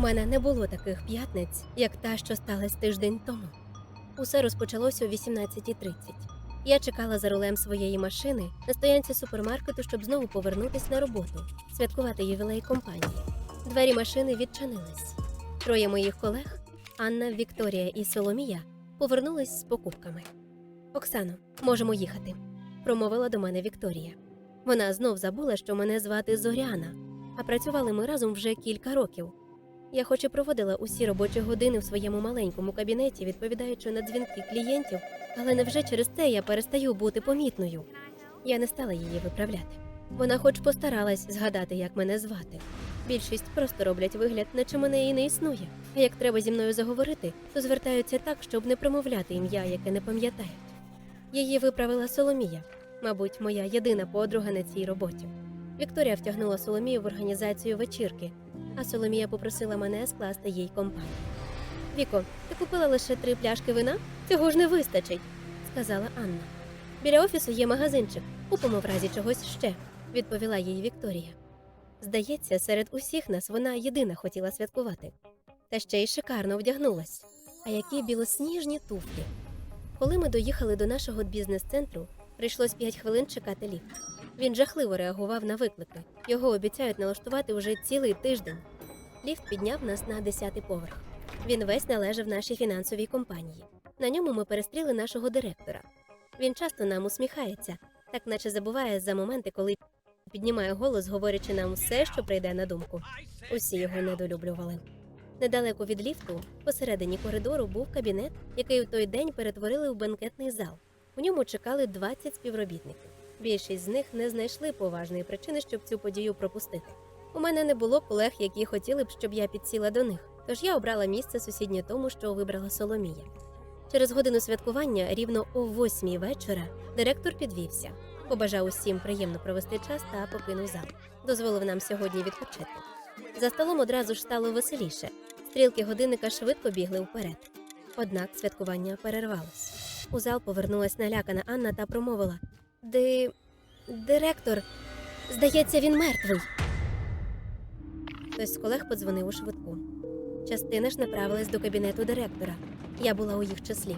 мене не було таких п'ятниць, як та, що сталася тиждень тому. Усе розпочалося о 18.30. Я чекала за рулем своєї машини на стоянці супермаркету, щоб знову повернутися на роботу, святкувати ювілей компанії. Двері машини відчинились. Троє моїх колег Анна, Вікторія і Соломія повернулись з покупками. Оксано, можемо їхати, промовила до мене Вікторія. Вона знов забула, що мене звати Зоряна, а працювали ми разом вже кілька років. Я хоч і проводила усі робочі години в своєму маленькому кабінеті, відповідаючи на дзвінки клієнтів, але невже через це я перестаю бути помітною? Я не стала її виправляти. Вона хоч постаралась згадати, як мене звати. Більшість просто роблять вигляд, наче мене і не існує. А як треба зі мною заговорити, то звертаються так, щоб не промовляти ім'я, яке не пам'ятають. Її виправила Соломія, мабуть, моя єдина подруга на цій роботі. Вікторія втягнула Соломію в організацію вечірки, а Соломія попросила мене скласти їй компанію. Віко, ти купила лише три пляшки вина? Цього ж не вистачить, сказала Анна. Біля офісу є магазинчик, купимо в разі чогось ще, відповіла їй Вікторія. Здається, серед усіх нас вона єдина хотіла святкувати. Та ще й шикарно вдягнулась. А які білосніжні туфлі. Коли ми доїхали до нашого бізнес-центру, прийшлось 5 хвилин чекати ліфт. Він жахливо реагував на виклики. Його обіцяють налаштувати вже цілий тиждень. Ліфт підняв нас на 10-й поверх. Він весь належав нашій фінансовій компанії. На ньому ми перестріли нашого директора. Він часто нам усміхається, так наче забуває за моменти, коли піднімає голос, говорячи нам все, що прийде на думку. Усі його недолюблювали. Недалеко від ліфту, посередині коридору, був кабінет, який у той день перетворили в бенкетний зал. У ньому чекали 20 співробітників. Більшість з них не знайшли поважної причини, щоб цю подію пропустити. У мене не було колег, які хотіли б, щоб я підсіла до них, тож я обрала місце сусіднє тому, що вибрала Соломія. Через годину святкування, рівно о восьмій вечора, директор підвівся, побажав усім приємно провести час та покинув зал. Дозволив нам сьогодні відпочити. За столом одразу ж стало веселіше. Стрілки годинника швидко бігли вперед. Однак святкування перервалось. У зал повернулась налякана Анна та промовила: Ди... директор, здається, він мертвий. Хтось з колег подзвонив у швидку. Частина ж направилась до кабінету директора. Я була у їх числі.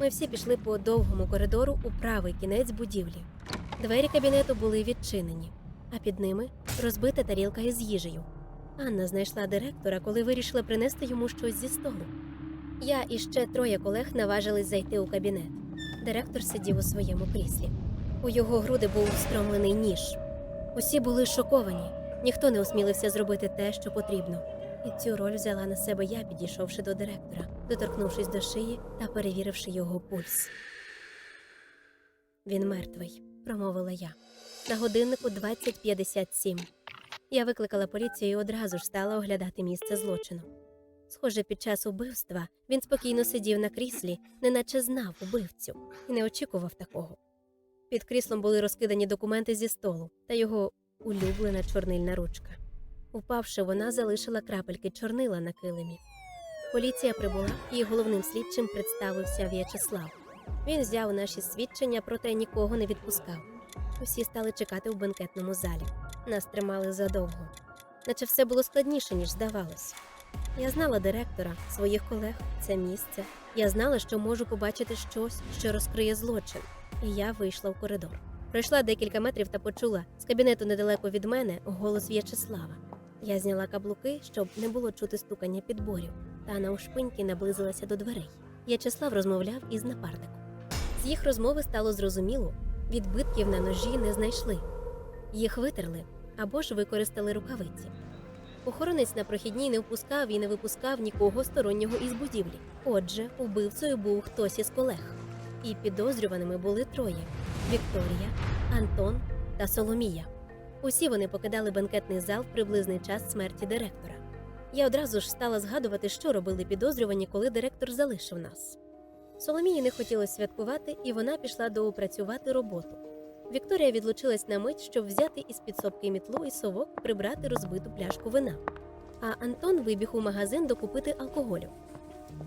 Ми всі пішли по довгому коридору у правий кінець будівлі. Двері кабінету були відчинені, а під ними розбита тарілка із їжею. Анна знайшла директора, коли вирішила принести йому щось зі столу. Я і ще троє колег наважились зайти у кабінет. Директор сидів у своєму кріслі. У його груди був встромлений ніж. Усі були шоковані. Ніхто не осмілився зробити те, що потрібно. І цю роль взяла на себе я, підійшовши до директора, доторкнувшись до шиї та перевіривши його пульс. Він мертвий, промовила я. На годиннику 20.57. Я викликала поліцію і одразу ж стала оглядати місце злочину. Схоже, під час убивства він спокійно сидів на кріслі, неначе знав убивцю, і не очікував такого. Під кріслом були розкидані документи зі столу та його улюблена чорнильна ручка. Упавши, вона залишила крапельки чорнила на килимі. Поліція прибула, і головним слідчим представився В'ячеслав. Він взяв наші свідчення, проте нікого не відпускав. Усі стали чекати в бенкетному залі. Нас тримали задовго, наче все було складніше, ніж здавалось. Я знала директора, своїх колег, це місце. Я знала, що можу побачити щось, що розкриє злочин, я вийшла в коридор. Пройшла декілька метрів та почула з кабінету недалеко від мене голос В'ячеслава. Я зняла каблуки, щоб не було чути стукання підборів, та навшпиньки наблизилася до дверей. В'ячеслав розмовляв із напарником. З їх розмови стало зрозуміло, відбитків на ножі не знайшли. Їх витерли або ж використали рукавиці. Охоронець на прохідній не впускав і не випускав нікого стороннього із будівлі. Отже, убивцею був хтось із колег. І підозрюваними були троє: Вікторія, Антон та Соломія. Усі вони покидали бенкетний зал в приблизний час смерті директора. Я одразу ж стала згадувати, що робили підозрювані, коли директор залишив нас. Соломії не хотілося святкувати, і вона пішла доопрацювати роботу. Вікторія відлучилась на мить, щоб взяти із підсобки мітлу і совок прибрати розбиту пляшку вина. А Антон вибіг у магазин докупити алкоголю.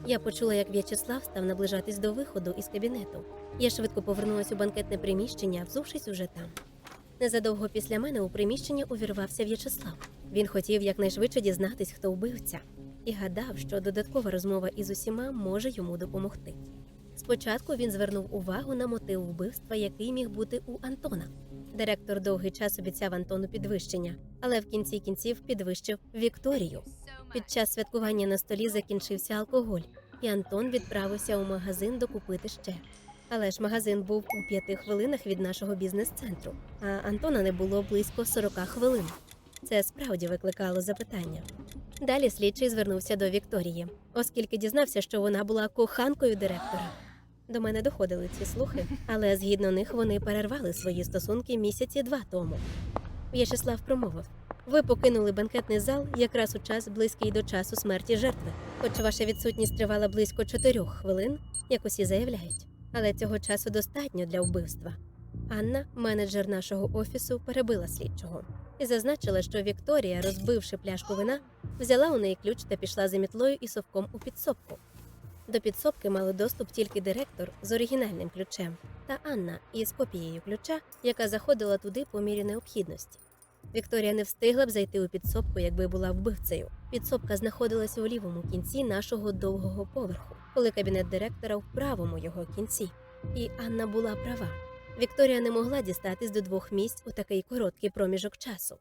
Я почула, як В'ячеслав став наближатись до виходу із кабінету. Я швидко повернулась у банкетне приміщення, взувшись уже там. Незадовго після мене у приміщення увірвався В'ячеслав. Він хотів якнайшвидше дізнатись, хто вбивця. і гадав, що додаткова розмова із усіма може йому допомогти. Спочатку він звернув увагу на мотив вбивства, який міг бути у Антона. Директор довгий час обіцяв Антону підвищення, але в кінці кінців підвищив Вікторію. Під час святкування на столі закінчився алкоголь, і Антон відправився у магазин докупити ще. Але ж магазин був у п'яти хвилинах від нашого бізнес-центру, а Антона не було близько 40 хвилин. Це справді викликало запитання. Далі слідчий звернувся до Вікторії, оскільки дізнався, що вона була коханкою директора. До мене доходили ці слухи, але згідно них вони перервали свої стосунки місяці два тому. В'ячеслав промовив: ви покинули банкетний зал якраз у час близький до часу смерті жертви, хоч ваша відсутність тривала близько чотирьох хвилин, як усі заявляють. Але цього часу достатньо для вбивства. Анна, менеджер нашого офісу, перебила слідчого і зазначила, що Вікторія, розбивши пляшку вина, взяла у неї ключ та пішла за мітлою і совком у підсобку. До підсобки мали доступ тільки директор з оригінальним ключем та Анна із копією ключа, яка заходила туди по мірі необхідності. Вікторія не встигла б зайти у підсобку, якби була вбивцею. Підсобка знаходилася у лівому кінці нашого довгого поверху, коли кабінет директора в правому його кінці. І Анна була права. Вікторія не могла дістатись до двох місць у такий короткий проміжок часу.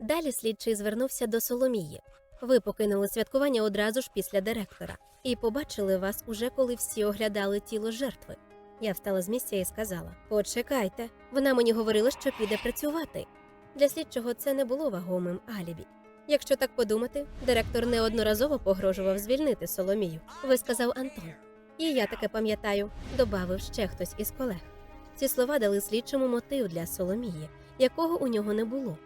Далі слідчий звернувся до Соломії. Ви покинули святкування одразу ж після директора і побачили вас уже коли всі оглядали тіло жертви. Я встала з місця і сказала: Почекайте, вона мені говорила, що піде працювати. Для слідчого це не було вагомим алібі. Якщо так подумати, директор неодноразово погрожував звільнити Соломію, висказав Антон. І я таке пам'ятаю, добавив ще хтось із колег. Ці слова дали слідчому мотив для Соломії, якого у нього не було.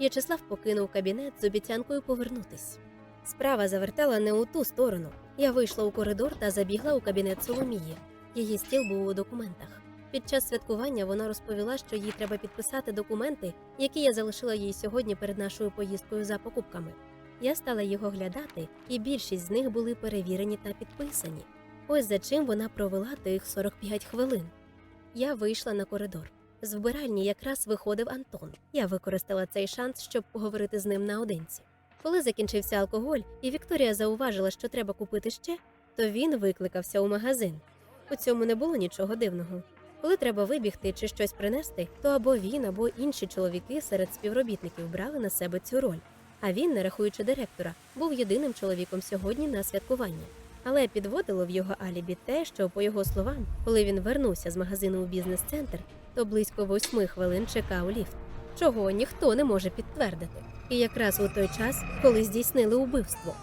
В'ячеслав покинув кабінет з обіцянкою повернутись. Справа завертала не у ту сторону. Я вийшла у коридор та забігла у кабінет Соломії. Її стіл був у документах. Під час святкування вона розповіла, що їй треба підписати документи, які я залишила їй сьогодні перед нашою поїздкою за покупками. Я стала їх оглядати, і більшість з них були перевірені та підписані. Ось за чим вона провела тих 45 хвилин. Я вийшла на коридор. З вбиральні якраз виходив Антон. Я використала цей шанс, щоб поговорити з ним наодинці. Коли закінчився алкоголь, і Вікторія зауважила, що треба купити ще, то він викликався у магазин. У цьому не було нічого дивного. Коли треба вибігти чи щось принести, то або він, або інші чоловіки серед співробітників брали на себе цю роль. А він, не рахуючи директора, був єдиним чоловіком сьогодні на святкуванні. Але підводило в його алібі те, що, по його словам, коли він вернувся з магазину у бізнес-центр, то близько восьми хвилин чекав ліфт, чого ніхто не може підтвердити. І якраз у той час, коли здійснили убивство.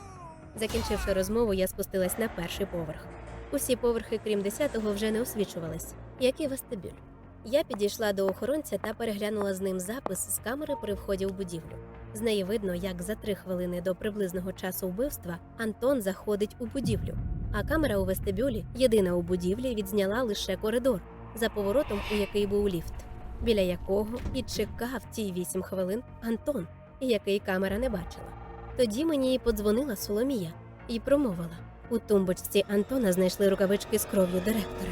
Закінчивши розмову, я спустилась на перший поверх. Усі поверхи, крім десятого, вже не освічувались, як і вестибюль. Я підійшла до охоронця та переглянула з ним запис з камери при вході в будівлю. З неї видно, як за три хвилини до приблизного часу вбивства Антон заходить у будівлю, а камера у вестибюлі, єдина у будівлі, відзняла лише коридор за поворотом, у який був ліфт, біля якого і чекав ті вісім хвилин Антон, який камера не бачила. Тоді мені і подзвонила Соломія і промовила: у тумбочці Антона знайшли рукавички з кров'ю директора.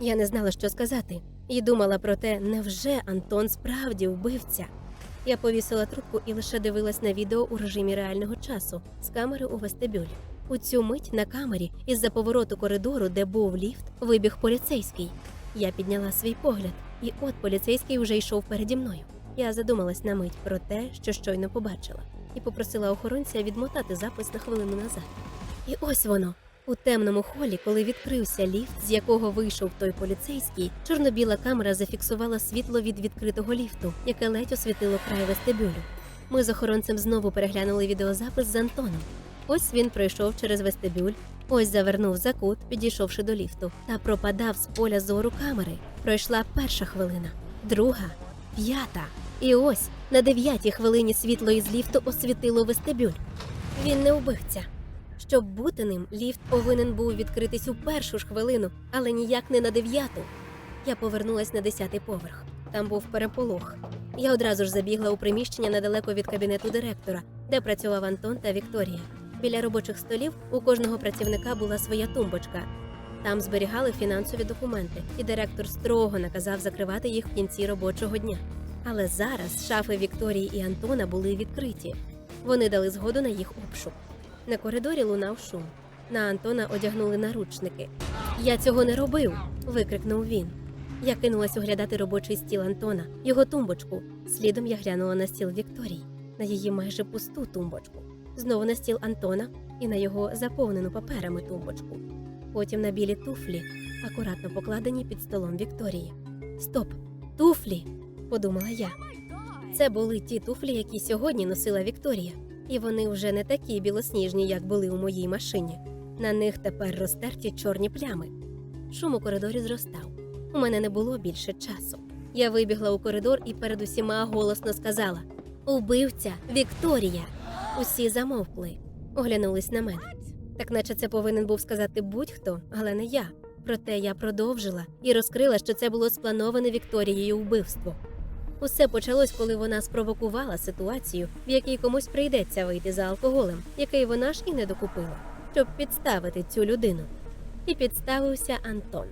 Я не знала, що сказати, і думала про те, невже Антон справді вбивця. Я повісила трубку і лише дивилась на відео у режимі реального часу з камери у вестибюлі. У цю мить на камері із-за повороту коридору, де був ліфт, вибіг поліцейський. Я підняла свій погляд, і от поліцейський уже йшов переді мною. Я задумалась на мить про те, що щойно побачила, і попросила охоронця відмотати запис на хвилину назад. І ось воно. У темному холі, коли відкрився ліфт, з якого вийшов той поліцейський, чорно-біла камера зафіксувала світло від відкритого ліфту, яке ледь освітило край вестибюлю. Ми з охоронцем знову переглянули відеозапис з Антоном. Ось він пройшов через вестибюль, ось завернув за кут, підійшовши до ліфту, та пропадав з поля зору камери. Пройшла перша хвилина, друга, п'ята. І ось на дев'ятій хвилині світло із ліфту освітило вестибюль. Він не вбивця. Щоб бути ним, ліфт повинен був відкритись у першу ж хвилину, але ніяк не на дев'яту. Я повернулась на десятий поверх. Там був переполох. Я одразу ж забігла у приміщення недалеко від кабінету директора, де працював Антон та Вікторія. Біля робочих столів у кожного працівника була своя тумбочка. Там зберігали фінансові документи, і директор строго наказав закривати їх в кінці робочого дня. Але зараз шафи Вікторії і Антона були відкриті. Вони дали згоду на їх обшук. На коридорі лунав шум. На Антона одягнули наручники. Я цього не робив. викрикнув він. Я кинулась оглядати робочий стіл Антона, його тумбочку. Слідом я глянула на стіл Вікторії, на її майже пусту тумбочку. Знову на стіл Антона і на його заповнену паперами тумбочку. Потім на білі туфлі, акуратно покладені під столом Вікторії. Стоп, туфлі! подумала я. Це були ті туфлі, які сьогодні носила Вікторія, і вони вже не такі білосніжні, як були у моїй машині. На них тепер розтерті чорні плями. Шум у коридорі зростав. У мене не було більше часу. Я вибігла у коридор і перед усіма голосно сказала: Убивця Вікторія! Усі замовкли, оглянулись на мене. Так наче це повинен був сказати будь-хто, але не я. Проте я продовжила і розкрила, що це було сплановане Вікторією вбивство. Усе почалось, коли вона спровокувала ситуацію, в якій комусь прийдеться вийти за алкоголем, який вона ж і не докупила, щоб підставити цю людину. І підставився Антон.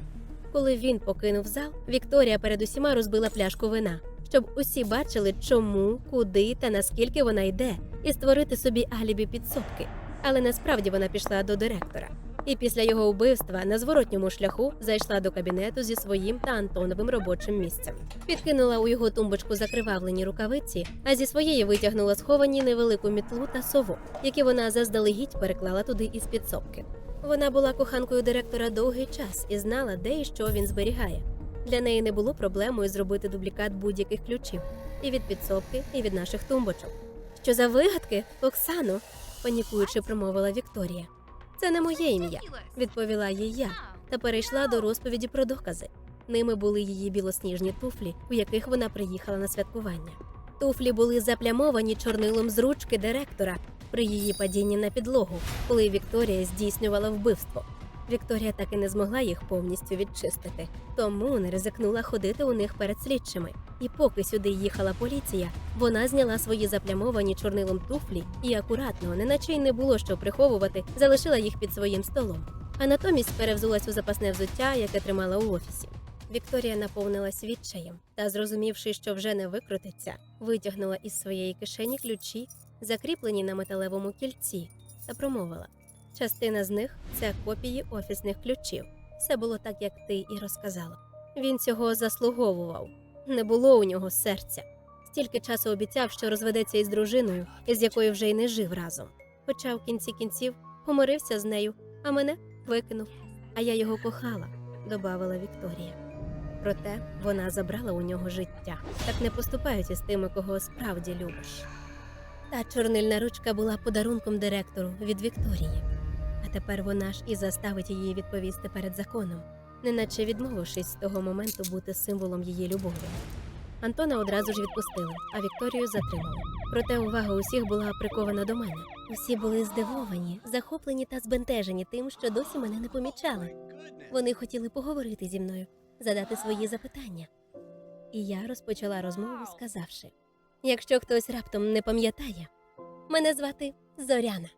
Коли він покинув зал, Вікторія перед усіма розбила пляшку вина, щоб усі бачили, чому, куди та наскільки вона йде, і створити собі алібі підсобки. Але насправді вона пішла до директора. І після його вбивства на зворотньому шляху зайшла до кабінету зі своїм та Антоновим робочим місцем. Підкинула у його тумбочку закривавлені рукавиці, а зі своєї витягнула сховані невелику мітлу та совок, які вона заздалегідь переклала туди із підсобки. Вона була коханкою директора довгий час і знала, де і що він зберігає. Для неї не було проблемою зробити дублікат будь-яких ключів і від підсобки, і від наших тумбочок. Що за вигадки, Оксано? панікуючи, промовила Вікторія. Це не моє ім'я, відповіла їй я та перейшла до розповіді про докази. Ними були її білосніжні туфлі, у яких вона приїхала на святкування. Туфлі були заплямовані чорнилом з ручки директора при її падінні на підлогу, коли Вікторія здійснювала вбивство. Вікторія так і не змогла їх повністю відчистити, тому не ризикнула ходити у них перед слідчими. І поки сюди їхала поліція, вона зняла свої заплямовані чорнилом туфлі і акуратно, неначе й не було що приховувати, залишила їх під своїм столом. А натомість перевзулась у запасне взуття, яке тримала у офісі. Вікторія наповнилась відчаєм та, зрозумівши, що вже не викрутиться, витягнула із своєї кишені ключі, закріплені на металевому кільці, та промовила: частина з них це копії офісних ключів. Все було так, як ти і розказала. Він цього заслуговував. Не було у нього серця. Стільки часу обіцяв, що розведеться із дружиною, із якою вже й не жив разом. Хоча в кінці кінців помирився з нею, а мене викинув. А я його кохала, добавила Вікторія. Проте вона забрала у нього життя. Так не поступають із тими, кого справді любиш. Та чорнильна ручка була подарунком директору від Вікторії. А тепер вона ж і заставить її відповісти перед законом, неначе відмовившись з того моменту бути символом її любові. Антона одразу ж відпустили, а Вікторію затримали. Проте увага усіх була прикована до мене. Усі були здивовані, захоплені та збентежені тим, що досі мене не помічали. Вони хотіли поговорити зі мною, задати свої запитання. І я розпочала розмову, сказавши: якщо хтось раптом не пам'ятає, мене звати Зоряна.